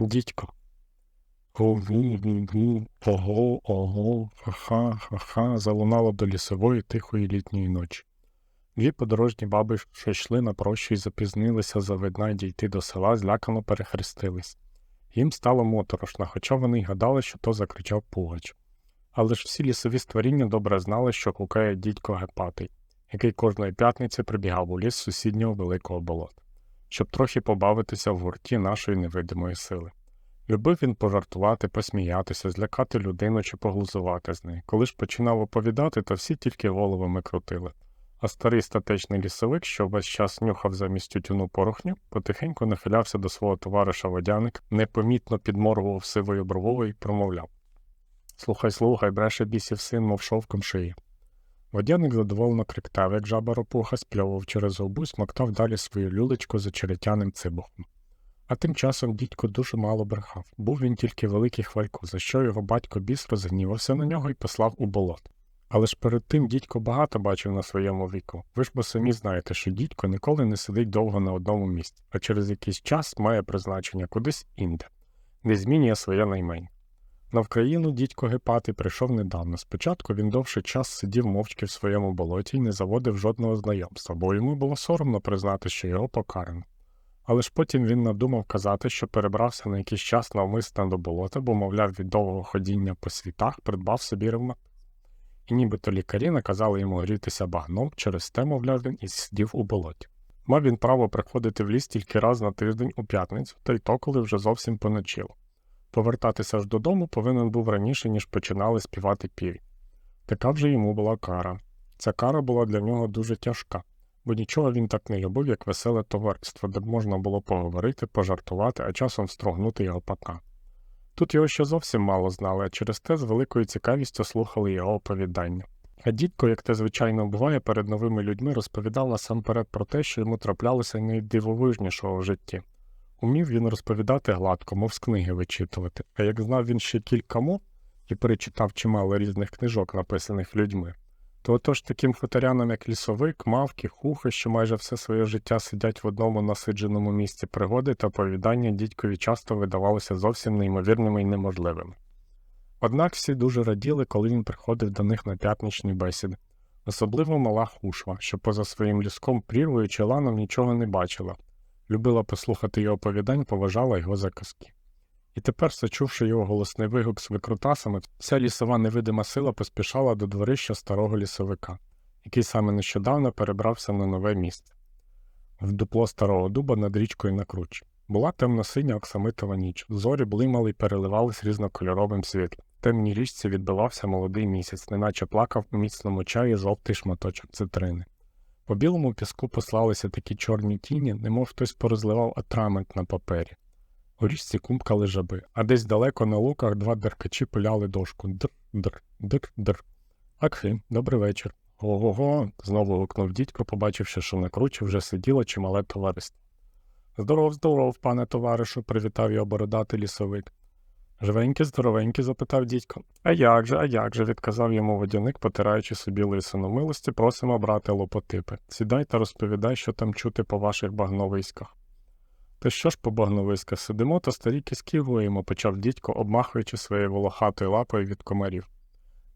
Дідько. Гу-гу-гу-гу, ого, ого, ха-ха, ха-ха, залунало до лісової тихої літньої ночі. Дві подорожні баби, що йшли на прощу і запізнилися за видна дійти до села, злякано перехрестились. Їм стало моторошно, хоча вони й гадали, що то закричав Пугач. Але ж всі лісові створіння добре знали, що гукає дідько Гепатий, який кожної п'ятниці прибігав у ліс сусіднього великого болота, щоб трохи побавитися в гурті нашої невидимої сили. Любив він пожартувати, посміятися, злякати людину чи поглузувати з неї. Коли ж починав оповідати, то всі тільки головами крутили. А старий статечний лісовик, що весь час нюхав замість тютюну порохню, потихеньку нахилявся до свого товариша водяник, непомітно підморгував сивою бровою і промовляв Слухай, слухай, бреше бісів син, мов шовком шиї. Водяник задоволено криктав, як жаба ропуха, спльовував через губу, смоктав далі свою люлечку за черетяним цибухом. А тим часом дідько дуже мало брехав. Був він тільки великий хвалько, за що його батько біс розгнівався на нього і послав у болот. Але ж перед тим дідько багато бачив на своєму віку. Ви ж бо самі знаєте, що дідько ніколи не сидить довго на одному місці, а через якийсь час має призначення кудись інде, де змінює своє наймення. На Вкраїну дідько Гепатий прийшов недавно. Спочатку він довший час сидів мовчки в своєму болоті і не заводив жодного знайомства, бо йому було соромно признати, що його покарано. Але ж потім він надумав казати, що перебрався на якийсь час навмисно до болота, бо, мовляв, від довгого ходіння по світах придбав собі ревмат. І нібито лікарі наказали йому грітися багном, через те, мовляв, він і сидів у болоті. Мав він право приходити в ліс тільки раз на тиждень у п'ятницю, та й то, коли вже зовсім поночило. Повертатися ж додому повинен був раніше, ніж починали співати піві. Така вже йому була кара. Ця кара була для нього дуже тяжка, бо нічого він так не любив, як веселе товариство, де б можна було поговорити, пожартувати, а часом встрогнути його пака. Тут його ще зовсім мало знали, а через те з великою цікавістю слухали його оповідання. А дідко, як те звичайно буває, перед новими людьми розповідав насамперед про те, що йому траплялося найдивовижнішого в житті. Умів він розповідати гладко, мов з книги вичитувати, а як знав він ще кілька мов і перечитав чимало різних книжок, написаних людьми, то отож таким хуторянам, як лісовик, мавки, хухи, що майже все своє життя сидять в одному насидженому місці пригоди та оповідання дідькові часто видавалося зовсім неймовірними і неможливими. Однак всі дуже раділи, коли він приходив до них на п'ятничні бесіди, особливо мала хушва, що поза своїм ліском прірвою чи ланом нічого не бачила, любила послухати його оповідань, поважала його за казки. І тепер, зачувши його голосний вигук з викрутасами, вся лісова невидима сила поспішала до дворища старого лісовика, який саме нещодавно перебрався на нове місце. В дупло старого дуба над річкою на кручі. Була темно-синя оксамитова ніч, зорі блимали й переливались різнокольоровим світлом. В темній річці відбивався молодий місяць, неначе плакав у міцному чаї жовтий шматочок цитрини. По білому піску послалися такі чорні тіні, немов хтось порозливав атрамент на папері. У річці кумкали жаби, а десь далеко на луках два деркачі пиляли дошку др-др, др-др. Акхи, добрий вечір. Го-го-го, знову гукнув дідько, побачивши, що на кручі вже сиділо чимале товариство. Здоров, здоров, пане товаришу, привітав його бородатий лісовик. Живенький, здоровенький? запитав дідько. А як же, а як же, відказав йому водяник, потираючи собі лисину. Милості просимо брати лопотипи. Сідай та розповідай, що там чути по ваших багновиськах. Та що ж по багновиськах сидимо та старі кіски гоїмо, почав дідько, обмахуючи своєю волохатою лапою від комарів.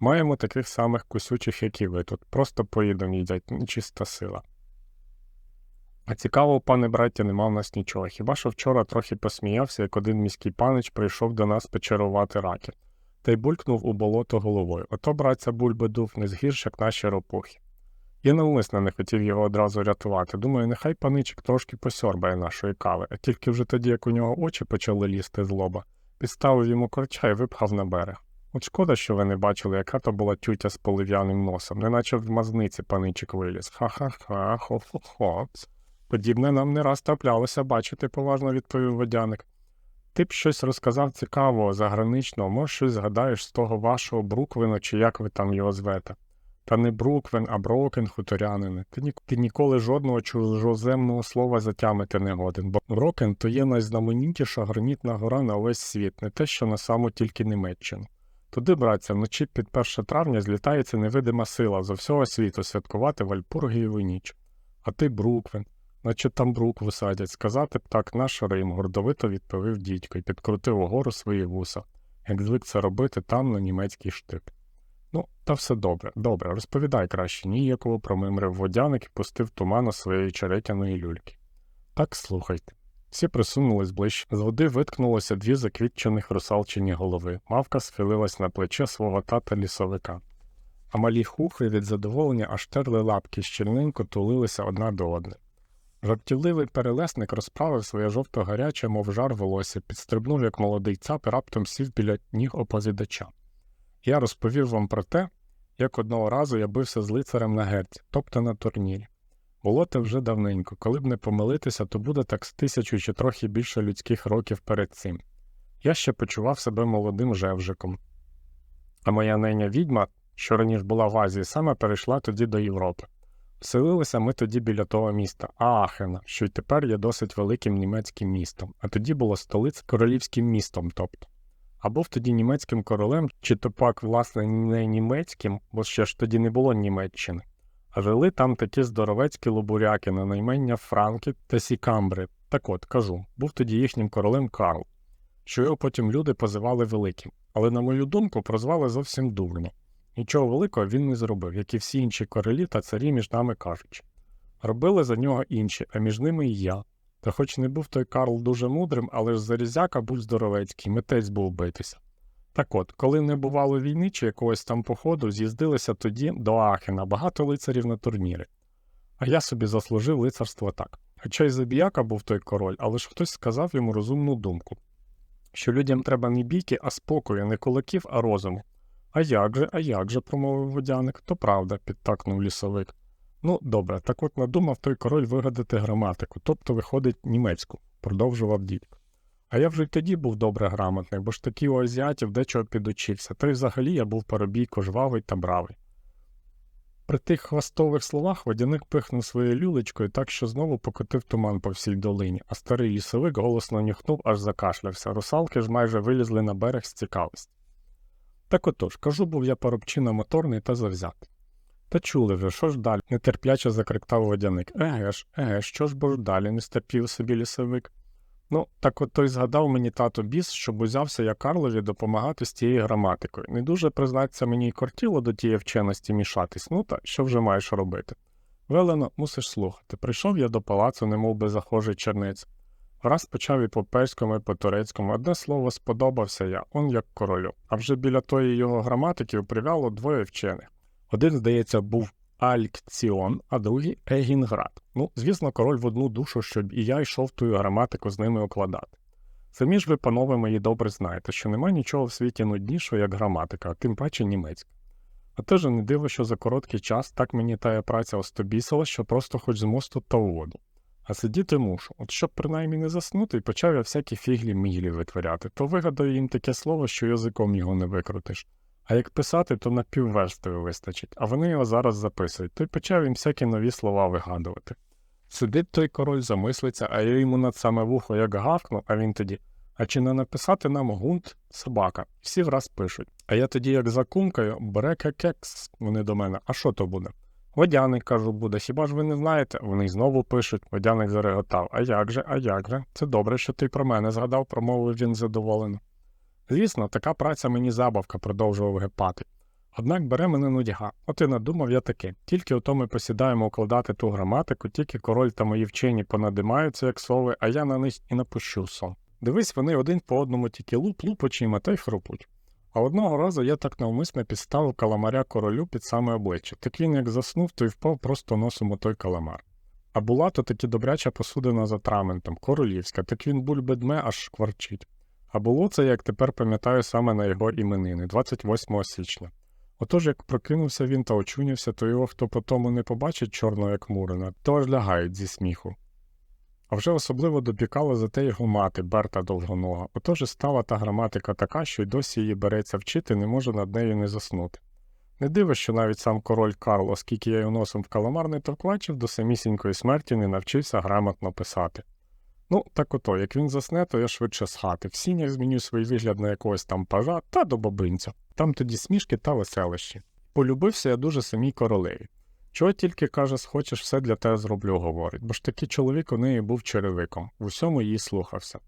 Маємо таких самих кусючих, як і ви тут, просто поїдом їдять, нечиста сила. А цікаво, пане браття, нема в нас нічого. Хіба що вчора трохи посміявся, як один міський панич прийшов до нас печерувати раків, та й булькнув у болото головою. Ото, братця, бульби дув не згірш, як наші ропухи. Я навмисно не хотів його одразу рятувати. Думаю, нехай паничик трошки посьорбає нашої кави, а тільки вже тоді, як у нього очі почали лізти з лоба, підставив йому корча і випхав на берег. От шкода, що ви не бачили, яка то була тютя з полив'яним носом, неначе в мазниці паничик виліз. Ха-ха-ха, хо-хо-хо. Подібне нам не раз траплялося бачити, поважно відповів водяник. Ти б щось розказав цікавого, заграничного, може, щось згадаєш з того вашого Бруквина, чи як ви там його звете. Та не Бруквен, а Брокен, хуторянине. Ти, ні, ти ніколи жодного чужоземного слова затямити не годен, бо Брокен то є найзнаменітіша гранітна гора на увесь світ, не те, що на саму тільки Німеччину. Туди, братця, вночі під 1 травня злітається невидима сила з всього світу святкувати Вальпургієву ніч. А ти Бруквен. Наче там брук висадять, сказати б так наш Рим, гордовито відповів дідько і підкрутив угору свої вуса, як звик це робити там на німецький штик. Ну, та все добре, добре, розповідай краще, ніяково промимрив водяник і пустив туману своєї черетяної люльки. Так слухайте. Всі присунулись ближче. З води виткнулося дві заквітчених русалчині голови. Мавка схилилась на плече свого тата лісовика. А малі хухи від задоволення аж терли лапки, щільненько тулилися одна до одної. Жартівливий перелесник розправив своє жовто гаряче, мов жар волосся, підстрибнув, як молодий цап, і раптом сів біля ніг оповідача. Я розповів вам про те, як одного разу я бився з лицарем на герці, тобто на турнірі. Було те вже давненько, коли б не помилитися, то буде так з тисячу чи трохи більше людських років перед цим. Я ще почував себе молодим жевжиком. А моя неня відьма, що раніше була в Азії, саме перейшла тоді до Європи. Оселилися ми тоді біля того міста Аахена, що й тепер є досить великим німецьким містом, а тоді було столиця королівським містом, тобто. А був тоді німецьким королем, чи то пак, власне, не німецьким, бо ще ж тоді не було Німеччини. А жили там такі здоровецькі лобуряки на наймення Франки та Сікамбри. Так от, кажу, був тоді їхнім королем Карл, що його потім люди позивали великим, але, на мою думку, прозвали зовсім дурно. Нічого великого він не зробив, як і всі інші королі та царі між нами кажучи. Робили за нього інші, а між ними і я. Та хоч не був той Карл дуже мудрим, але ж зарізяка був здоровецький, митець був битися. Так от, коли не бувало війни чи якогось там походу, з'їздилися тоді до Ахена багато лицарів на турніри. А я собі заслужив лицарство так. Хоча й забіяка був той король, але ж хтось сказав йому розумну думку, що людям треба не бійки, а спокою, не кулаків, а розуму. А як же, а як же, промовив водяник, то правда, підтакнув лісовик. Ну, добре, так от надумав той король вигадати граматику, тобто виходить німецьку, продовжував дідько. А я вже й тоді був добре грамотний, бо ж таки у азіатів дечого підучився, та й взагалі я був парубійко жвавий та бравий. При тих хвастових словах водяник пихнув своєю люлечкою так, що знову покотив туман по всій долині, а старий лісовик голосно нюхнув, аж закашлявся. Русалки ж майже вилізли на берег з цікавості. Так отож, кажу, був я парубчина моторний та завзятий. Та чули вже, що ж далі? нетерпляче закриктав водяник. Еге ж, еге, що ж бо ж далі, не стерпів собі лісовик. Ну, так от той згадав мені тато біс, щоб узявся я Карлові допомагати з тією граматикою. Не дуже, признаться, мені й кортіло до тієї вченості мішатись, ну та що вже маєш робити? Велено, мусиш слухати. Прийшов я до палацу, немов би захожий черниць. Враз почав і по перському, і по турецькому. Одне слово сподобався я, он як королю. А вже біля тої його граматики привяло двоє вчених. Один, здається, був Алькціон, а другий Егінград. Ну, звісно, король в одну душу, щоб і я йшов тую граматику з ними укладати. Самі ж ви, панове мої, добре знаєте, що нема нічого в світі нуднішого, як граматика, а тим паче німецька. А теж не диво, що за короткий час так мені тая праця остобісила, що просто хоч з мосту та у воду. А сидіти мушу, от щоб принаймні не заснути, і почав я всякі фіглі міглі витворяти, то вигадаю їм таке слово, що язиком його не викрутиш. А як писати, то на півверстові вистачить, а вони його зараз записують, то й почав їм всякі нові слова вигадувати. Сидить той король, замислиться, а я йому над саме вухо як гавкну, а він тоді. А чи не написати нам гунт собака? Всі враз пишуть. А я тоді, як закумкаю, брекекекс, вони до мене, а що то буде? Водяник, кажу, буде. Хіба ж ви не знаєте? Вони знову пишуть. Водяник зареготав. А як же, а як же? Це добре, що ти про мене згадав, промовив він задоволено. Звісно, така праця мені забавка, продовжував гепати. Однак бере мене нудьга. От і надумав я таки. Тільки ото ми посідаємо укладати ту граматику, тільки король та мої вчені понадимаються, як сови, а я на них і напущу сон. Дивись, вони один по одному тільки луп луп очима та й хрупуть. А одного разу я так навмисно підставив каламаря королю під саме обличчя. Так він як заснув, то й впав просто носом у той каламар. А була то таки добряча посудина з атраментом, королівська, так він бульби дме аж шкварчить. А було це, як тепер пам'ятаю, саме на його іменини, 28 січня. Отож, як прокинувся він та очунявся, то його хто потому не побачить чорного як мурина, то аж лягають зі сміху. А вже особливо допікала за те його мати, Берта Довгонога. Отож і стала та граматика така, що й досі її береться вчити, не може над нею не заснути. Не диво, що навіть сам король Карл, оскільки я його носом в каламар не товклачив, до самісінької смерті не навчився грамотно писати. Ну, так ото, як він засне, то я швидше з хати. В сінях зміню свій вигляд на якогось там пажа та до бабинця. Там тоді смішки та веселощі. Полюбився я дуже самій королеві. Чого тільки каже, схочеш, все для тебе зроблю, говорить, бо ж такий чоловік у неї був черевиком, в усьому її слухався.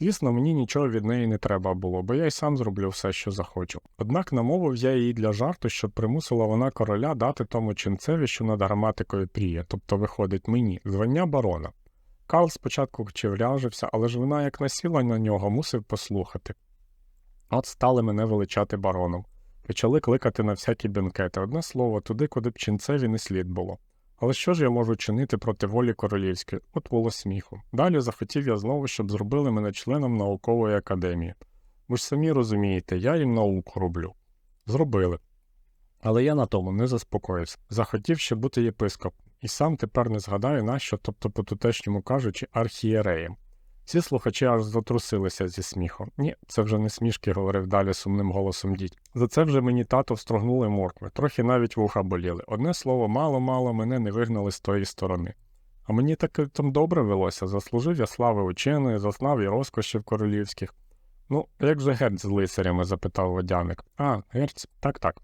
Звісно, мені нічого від неї не треба було, бо я й сам зроблю все, що захочу. Однак намовив я її для жарту, щоб примусила вона короля дати тому ченцеві, що над граматикою пріє, тобто виходить мені, звання барона. Карл спочатку вчевряжився, але ж вона, як насіла на нього, мусив послухати. От стали мене величати бароном. Почали кликати на всякі бенкети, одне слово, туди, куди б ченцеві не слід було. Але що ж я можу чинити проти волі королівської? От було сміху. Далі захотів я знову, щоб зробили мене членом наукової академії. Ви ж самі розумієте, я їм науку роблю. Зробили. Але я на тому не заспокоївся. Захотів ще бути єпископом, і сам тепер не згадаю нащо, тобто по тутешньому кажучи, архієреєм. Всі слухачі аж затрусилися зі сміху. Ні, це вже не смішки, говорив далі сумним голосом дідь. За це вже мені тато встрогнули моркви, трохи навіть вуха боліли. Одне слово, мало-мало мене не вигнали з тої сторони. А мені таки там добре велося, заслужив я слави ученої, зазнав і розкошів королівських. Ну, як же герць з лицарями? запитав водяник. А, герць, так так.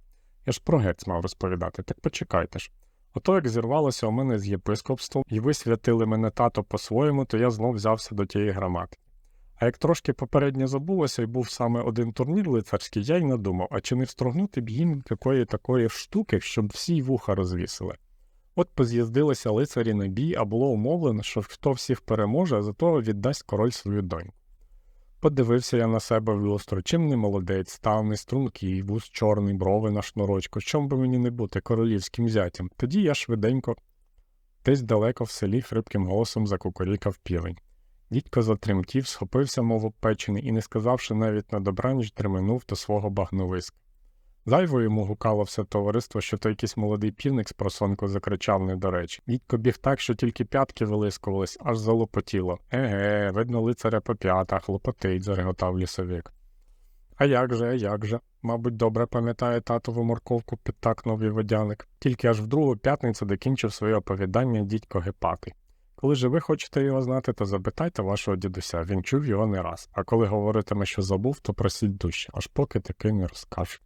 Я ж про герць мав розповідати, так почекайте ж. Ото як зірвалося у мене з єпископством, і ви святили мене тато по-своєму, то я знов взявся до тієї граматики. А як трошки попередньо забулося і був саме один турнір лицарський, я й надумав, а чи не встрогнути б їм якої такої штуки, щоб всі вуха розвісили. От поз'їздилися лицарі на бій, а було умовлено, що хто всіх переможе, за того віддасть король свою доньку. Подивився я на себе в люстру, чим не молодець, ставний, стрункий, вуз чорний, брови на шнурочку, чом би мені не бути королівським зятям. Тоді я швиденько десь далеко в селі хрипким голосом закукурікав півень. Дідько затремтів, схопився, мов опечений, і, не сказавши навіть на добраніч, дременув до свого багновиска. Зайво йому гукало все товариство, що то якийсь молодий півник з просонку закричав не до речі. Дідько біг так, що тільки п'ятки вилискувались, аж залопотіло. Еге, видно, лицаря по п'ятах, лопотить, зареготав лісовик. А як же, а як же? Мабуть, добре пам'ятає татову морковку, підтакнув і водяник. Тільки аж в другу п'ятницю докінчив своє оповідання дідько Гепатий. Коли же ви хочете його знати, то запитайте вашого дідуся, він чув його не раз, а коли говоритиме, що забув, то просіть дужче, аж поки таки не розкаже.